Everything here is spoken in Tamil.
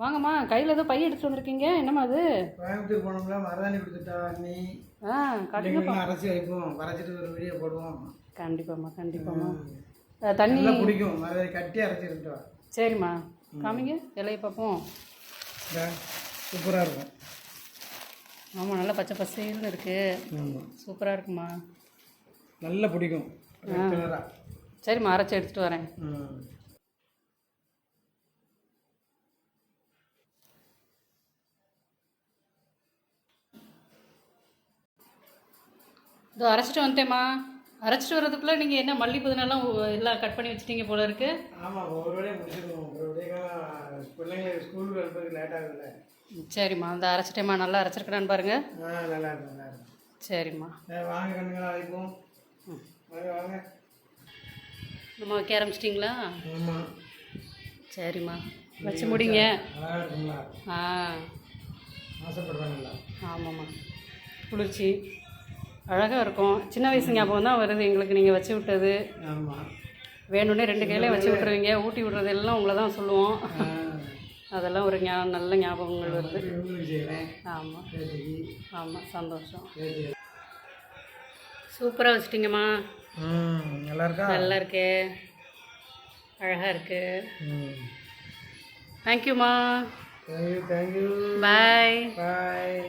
வாங்கம்மா கையில் ஏதோ பை எடுத்துட்டு வந்திருக்கீங்க. என்னம்மா அது? கோயம்புத்தூர் போனோம்ல மருதாணி கொடுத்துட்டா நீ ஆ பிள்ளைங்களாம் அரைச்சி வைப்போம். வரைச்சிட்டு ஒரு வீடியோ போடுவோம். கண்டிப்பாம்மா கண்டிப்பாம்மா. தண்ணி பிடிக்கும். மருதாணி கட்டி அரைச்சி இருந்துட்டு வா. சரிம்மா. காமிங்க இலையை பார்ப்போம். சூப்பராக இருக்கும். ஆமாம் நல்லா பச்சை பசேல்னு இருக்குது சூப்பராக இருக்குமா நல்லா பிடிக்கும். சரிம்மா அரைச்சி எடுத்துகிட்டு வரேன். இதோ அரைச்சிட்டு வந்துட்டேம்மா. அரைச்சிட்டு வர்றதுக்குள்ளே நீங்கள் என்ன மல்லி புதினெல்லாம் உ- எல்லாம் கட் பண்ணி வச்சிட்டீங்க போல இருக்கு? ஆமாம் ஒரு வழியாக முடிச்சிருக்கோம் ஒரு வழியாக பிள்ளைங்களுக்கு ஸ்கூலுக்கு அனுப்புறதுக்கு லேட் ஆகுதுல்ல. சரிம்மா. அந்த அரைச்சிட்டேம்மா. நல்லா அரைச்சிருக்கிறான்னு பாருங்க. ஆ நல்லா இருக்கும் நல்லா இருக்கும் சரிம்மா. சரி, வாங்க கண்ணுங்களா வைப்போம் வாங்க வாங்க. நம்ம வைக்க ஆரம்பிச்சிட்டிங்களா? ஆமாம் சரிம்மா. வச்சு முடிங்க. ஆ. ஆசைப்படுறாங்களா ஆமாம்மா. குளிர்ச்சி. அழகாக இருக்கும். சின்ன வயசு ஞாபகம் தான் வருது. எங்களுக்கு நீங்கள் வச்சு விட்டது. ஆமாம் வேணும்னே ரெண்டு கையிலையும் வச்சு விட்ருவீங்க ஊட்டி விட்றது எல்லாம் உங்களை தான் சொல்லுவோம். அதெல்லாம் ஒரு ஞா நல்ல ஞாபகங்கள் வருது. ஆமாம் ஆமாம் சந்தோஷம். சூப்பராக வச்சிட்டிங்கம்மா. நல்லா இருக்கா? நல்லா இருக்கே. அழகாக இருக்கு. தேங்க்யூம்மா தேங்க்யூ தேங்க்யூ பாய் பாய்